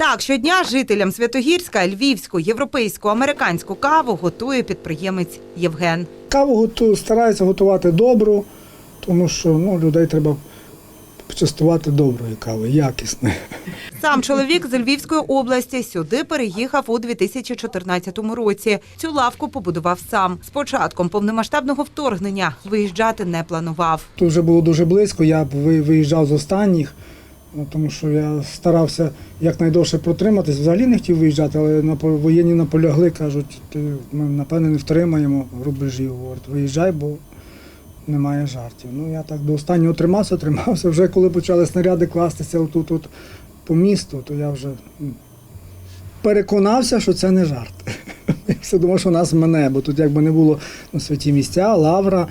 Так, щодня жителям Святогірська львівську, європейську, американську каву готує підприємець Євген. Каву стараються готувати добру, тому що ну, людей треба частувати доброю кавою, якісною. Сам чоловік з Львівської області сюди переїхав у 2014 році. Цю лавку побудував сам. З початком повномасштабного вторгнення виїжджати не планував. Тут вже було дуже близько, я виїжджав з останніх, тому що я старався якнайдовше протриматись. Взагалі не хотів виїжджати, але напо- воєнні наполягли, кажуть, ти, ми напевне не втримаємо рубежі. Говорять, виїжджай, бо немає жартів. Ну я так до останнього тримався, тримався. Вже коли почали снаряди кластися отут от по місту, то я вже переконався, що це не жарт. Я все думав, що нас мене, бо тут якби не було ну, святі місця, лавра.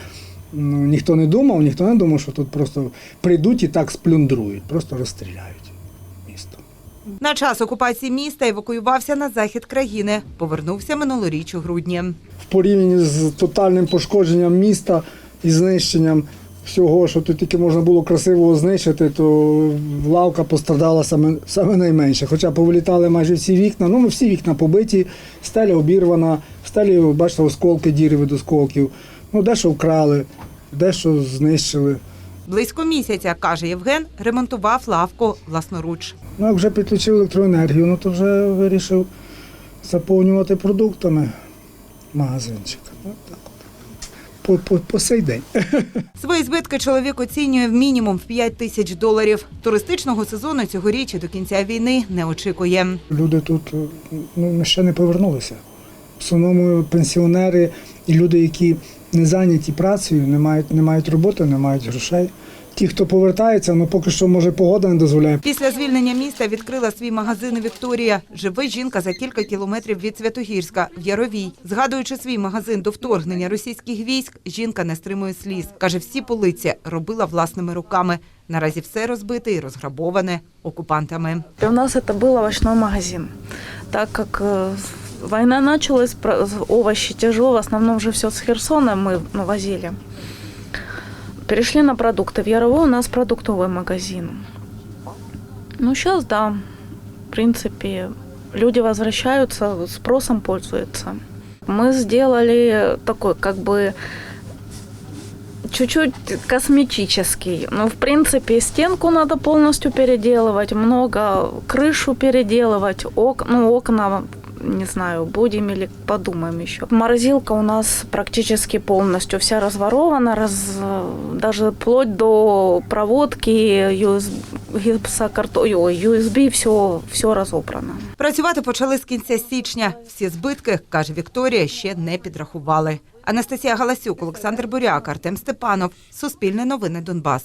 Ну, ніхто не думав, ніхто не думав, що тут просто прийдуть і так сплюндрують, просто розстріляють місто. На час окупації міста евакуювався на захід країни. Повернувся минулоріч у грудні. В порівнянні з тотальним пошкодженням міста і знищенням всього, що тут тільки можна було красивого знищити, то лавка пострадала саме, саме найменше. Хоча повилітали майже всі вікна, ну всі вікна побиті, стеля обірвана, в стелі, бачите, осколки, діри від осколків. Ну, дещо вкрали, дещо знищили. Близько місяця, каже Євген, ремонтував лавку власноруч. Ну, як вже підключив електроенергію, ну то вже вирішив заповнювати продуктами магазинчик. От так. По, по, по сей день. Свої збитки чоловік оцінює в мінімум в 5 тисяч доларів. Туристичного сезону цьогоріч і до кінця війни не очікує. Люди тут ну, ще не повернулися. В основному пенсіонери і люди, які не зайняті працею, не мають, не мають роботи, не мають грошей. Ті, хто повертається, ну поки що може погода не дозволяє. Після звільнення міста відкрила свій магазин Вікторія. Живе жінка за кілька кілометрів від Святогірська в Яровій. Згадуючи свій магазин до вторгнення російських військ, жінка не стримує сліз. каже, всі полиці робила власними руками. Наразі все розбите і розграбоване окупантами. И у нас это был овощной магазин. Так как э, война началась, овощи тяжело, в основном же все с Херсона мы возили. Перешли на продукты. В Яровой у нас продуктовый магазин. Ну, сейчас, да, в принципе, люди возвращаются, спросом пользуются. Мы сделали такой, как бы, чуть-чуть косметический. Ну, в принципе, стенку надо полностью переделывать, много крышу переделывать, ок, ну, окна, не знаю, будем или подумаем еще. Морозилка у нас практически полностью вся разворована, раз, даже вплоть до проводки, USB, USB, все, все разобрано. Працювати почали з кінця січня. Всі збитки, каже Вікторія, ще не підрахували. Анастасія Галасюк, Олександр Буряк, Артем Степанов. Суспільне новини Донбас.